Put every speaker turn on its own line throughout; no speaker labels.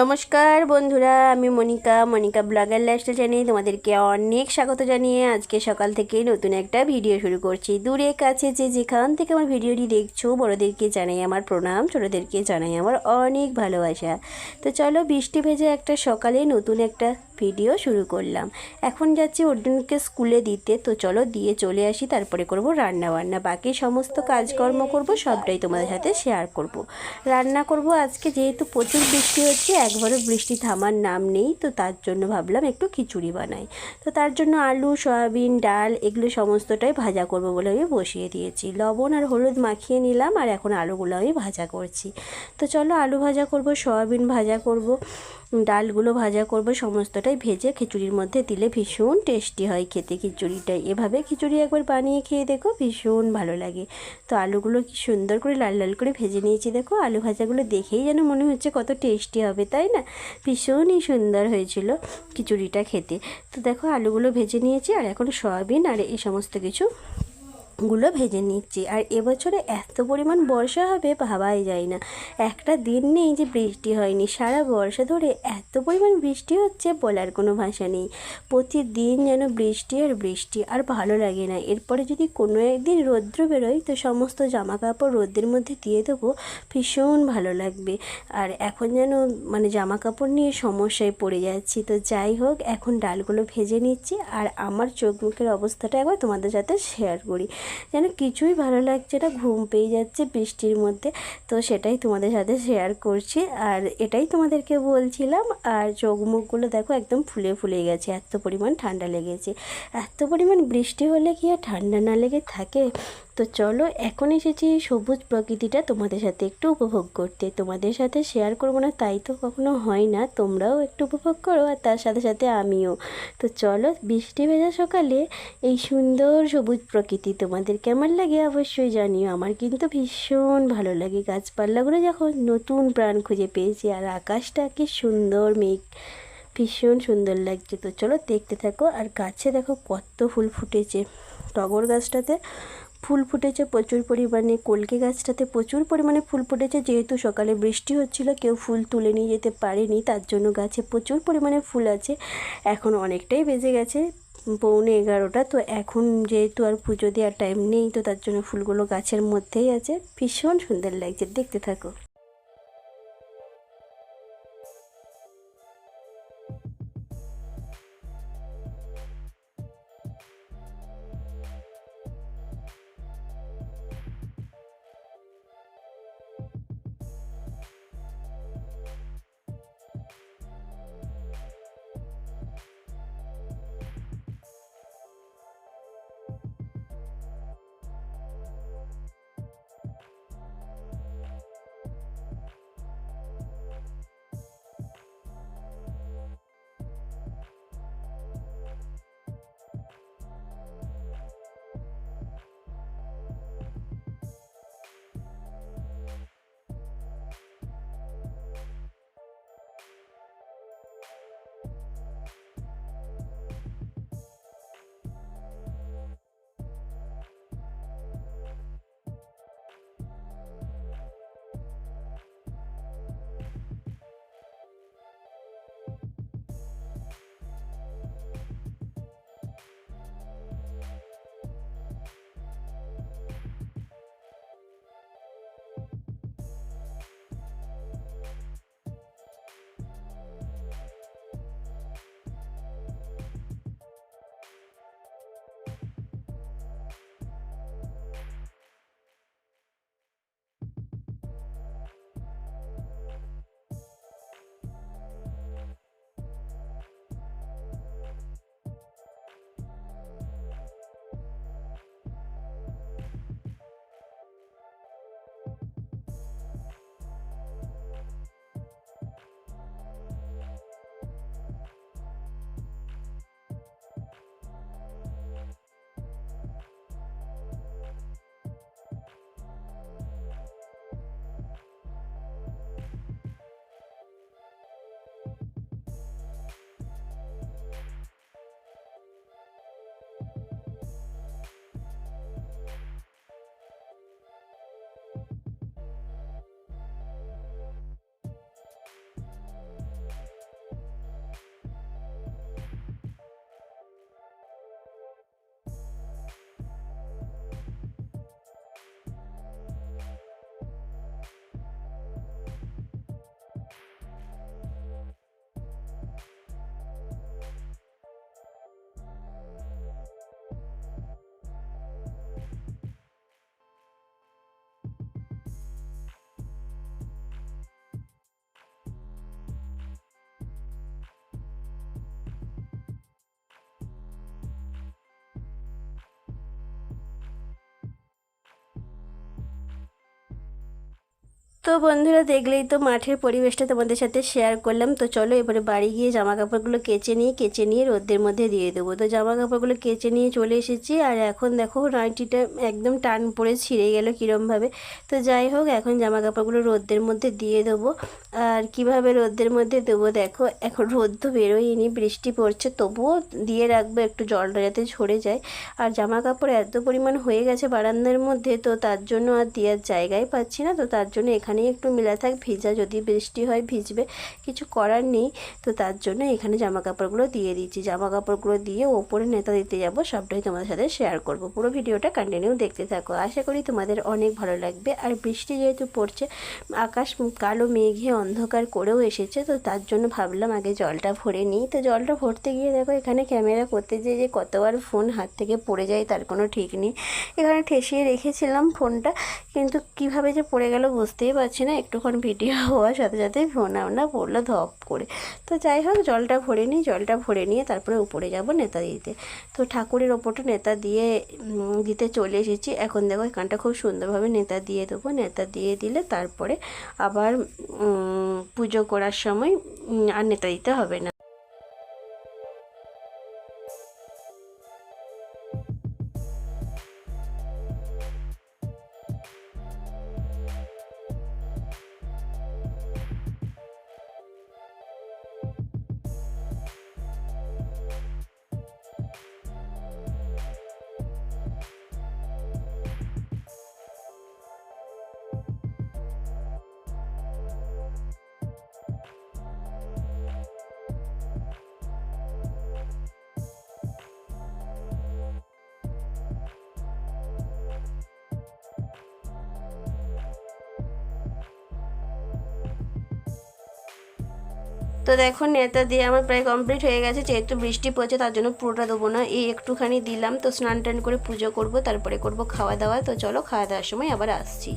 নমস্কার বন্ধুরা, আমি মনিকা মনিকা ব্লগার লাইফস্টাইল চ্যানেলে তোমাদেরকে অনেক স্বাগত জানিয়ে আজকে সকাল থেকে নতুন একটা ভিডিও শুরু করছি। দূরে কাছে যে যেখান থেকে আমার ভিডিওটি দেখছ, বড়োদেরকে জানাই আমার প্রণাম, ছোটোদেরকে জানাই আমার অনেক ভালোবাসা। তো চলো বৃষ্টি ভেজে একটা সকালে নতুন একটা ভিডিও শুরু করলাম। এখন যাচ্ছি অর্জুনকে স্কুলে দিতে। তো চলো দিয়ে চলে আসি, তারপরে করব রান্না বান্না। বাকি সমস্ত কাজকর্ম করব, সবটাই তোমাদের সাথে শেয়ার করব। রান্না করব আজকে যেহেতু প্রচুর বৃষ্টি হচ্ছে একবারও বৃষ্টি থামার নাম নেই, তো তার জন্য ভাবলাম একটু খিচুড়ি বানাই। তো তার জন্য আলু, সয়াবিন, ডাল এগুলো সমস্তটাই ভাজা করব বলে আমি বসিয়ে দিয়েছি। লবণ আর হলুদ মাখিয়ে নিলাম আর এখন আলুগুলো আমি ভাজা করছি। তো চলো আলু ভাজা করব, সয়াবিন ভাজা করব। ডালগুলো ভাজা করব, সমস্তটাই ভেজে খিচুড়ির মধ্যে দিলে ভীষণ টেস্টি হয় খেতে খিচুড়িটাই। এভাবে খিচুড়ি একবার বানিয়ে খেয়ে দেখো ভীষণ ভালো লাগে। তো আলুগুলো কি সুন্দর করে লাল লাল করে ভেজে নিয়েছি দেখো, আলু ভাজাগুলো দেখেই যেন মনে হচ্ছে কত টেস্টি হবে, তাই না? ভীষণই সুন্দর হয়েছিল খিচুড়িটা খেতে। তো দেখো আলুগুলো ভেজে নিয়েছি, আর এখন সয়াবিন, আর এই সমস্ত কিছু গুলো ভেজে নিচ্ছি। আর এবছরে এত পরিমাণ বর্ষা হবে, ভাবাই যায় না। একটা দিন নেই যে বৃষ্টি হয়নি। সারা বর্ষা ধরে এত পরিমাণ বৃষ্টি হচ্ছে বলার কোনো ভাষা নেই। প্রতিদিন যেন বৃষ্টি আর বৃষ্টি, আর ভালো লাগে না। এরপরে যদি কোনো একদিন রৌদ্র বেরোয়, তো সমস্ত জামা কাপড় রোদ্রের মধ্যে দিয়ে দেবো, ভীষণ ভালো লাগবে। আর এখন যেন মানে জামা কাপড় নিয়ে সমস্যায় পড়ে যাচ্ছি। তো যাই হোক, এখন ডালগুলো ভেজে নিচ্ছি। আর আমার চোখ মুখের অবস্থাটা একবার তোমাদের সাথে শেয়ার করি। যেন কিছুই ভালো লাগছে না, ঘুম পেয়ে যাচ্ছে বৃষ্টির মধ্যে। তো সেটাই তোমাদের সাথে শেয়ার করছি। আর এটাই তোমাদেরকে বলছিলাম, আর চোখ মুখগুলো দেখো একদম ফুলে ফুলে গেছে, এত পরিমাণ ঠান্ডা লেগেছে। এত পরিমাণ বৃষ্টি হলে কি আর ঠান্ডা না লেগে থাকে? তো চলো, এখন এসেছি সবুজ প্রকৃতিটা তোমাদের সাথে একটু উপভোগ করতে। তোমাদের সাথে শেয়ার করব না, তাই তো কখনো হয় না। তোমরাও একটু উপভোগ করো আর তার সাথে সাথে আমিও। তো চলো, বৃষ্টি ভেজা সকালে এই সুন্দর সবুজ প্রকৃতি তোমাদের কেমন লাগে অবশ্যই জানিও। আমার কিন্তু ভীষণ ভালো লাগে গাছপালাগুলো যখন নতুন প্রাণ খুঁজে পেয়েছি আর আকাশটা কি সুন্দর মেঘ, ভীষণ সুন্দর লাগছে। তো চলো দেখতে থাকো আর গাছে দেখো কত ফুল ফুটেছে। টগর গাছটাতে ফুল ফুটেছে, প্রচুর পরিমাণে কলকে গাছটাতে প্রচুর পরিমাণে ফুল ফুটেছে। যেহেতু সকালে বৃষ্টি হচ্ছিল, কেউ ফুল তুলে নিয়ে যেতে পারেনি, তার জন্য গাছে প্রচুর পরিমাণে ফুল আছে। এখন অনেকটাই বেজে গেছে, পৌনে এগারোটা। তো এখন যেহেতু আর পুজো দেওয়ার টাইম নেই, তো তার জন্য ফুলগুলো গাছের মধ্যেই আছে। ভীষণ সুন্দর লাগছে, দেখতে থাকো। তো বন্ধুরা দেখলেই তো মাঠের পরিবেশটা তোমাদের সাথে শেয়ার করলাম। তো চলো এবারে বাড়ি গিয়ে জামা কাপড়গুলো কেচে নিয়ে কেচে নিয়ে রোদের মধ্যে দিয়ে দেবো। তো জামা কাপড়গুলো কেচে নিয়ে চলে এসেছি আর এখন দেখো নাইটিটা একদম টান পড়ে ছিঁড়ে গেল কীরমভাবে। তো যাই হোক, এখন জামা কাপড়গুলো রোদের মধ্যে দিয়ে দেবো। আর কীভাবে রোদের মধ্যে দেবো দেখো, এখন রোদ তো বেরোয়নি বৃষ্টি পড়ছে, তবুও দিয়ে রাখব, একটু জলটা যাতে ঝরে যায়। আর জামা কাপড় এত পরিমাণ হয়ে গেছে বারান্দার মধ্যে, তো তার জন্য আর দেওয়ার জায়গায় পাচ্ছি না। তো তার জন্য এখানেই একটু মেলা থাক, ভিজা যদি বৃষ্টি হয় ভিজবে, কিছু করার নেই। তো তার জন্য এখানে জামা কাপড়গুলো দিয়ে দিচ্ছি জামা কাপড়গুলো দিয়ে ওপরে নেতা দিতে যাব, সবটাই তোমাদের সাথে শেয়ার করব। পুরো ভিডিওটা কন্টিনিউ দেখতে থাকো। আশা করি তোমাদের অনেক ভালো লাগবে। আর বৃষ্টি যেহেতু পড়ছে, আকাশ কালো, মেঘে অন্ধকার করেও এসেছে, তো তার জন্য ভাবলাম আগে জলটা ভরে নিই। তো জলটা ভরতে গিয়ে দেখো, এখানে ক্যামেরা করতে যেয়ে যে কতবার ফোন হাত থেকে পড়ে যায়, তার কোনো ঠিক নেই। এখানে ঠেসিয়ে রেখেছিলাম ফোনটা কিন্তু কীভাবে যে পড়ে গেল বুঝতেই পারছি না, একটুক্ষণ ভিডিও হওয়ার সাথে সাথে ফোন আমরা পড়ল ধপ করে। তো যাই হোক, জলটা ভরে নিই, জলটা ভরে নিয়ে তারপরে উপরে যাব নেতা দিতে। তো ঠাকুরের ওপরটা নেতা দিয়ে দিতে চলে এসেছি। এখন দেখো, এখানটা খুব সুন্দরভাবে নেতা দিয়ে দেবো। নেতা দিয়ে দিলে তারপরে আবার পুজো করার সময় আর নেতা দিতে হবে না। তো দেখো নেতা দিয়ে আমার প্রায় কমপ্লিট হয়ে গেছে, যেহেতু বৃষ্টি পড়ছে তার জন্য পুরোটা দেবো না। এই একটুখানি দিলাম, তো স্নান টান করে পুজো করব, তারপরে করব খাওয়া দাওয়া। তো চলো খাওয়া দাওয়ার সময় আবার আসছি।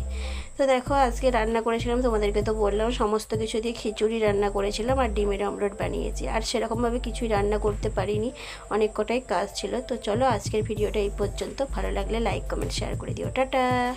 তো দেখো আজকে রান্না করেছিলাম, তোমাদেরকে তো বললাম, সমস্ত কিছু দিয়ে খিচুড়ি রান্না করেছিলাম আর ডিমের অমলেট বানিয়েছি। আর সেরকমভাবে কিছুই রান্না করতে পারিনি অনেক কটাই কাজ ছিল। তো চলো আজকের ভিডিওটা এই পর্যন্ত। ভালো লাগলে লাইক কমেন্ট শেয়ার করে দিও। টাটা!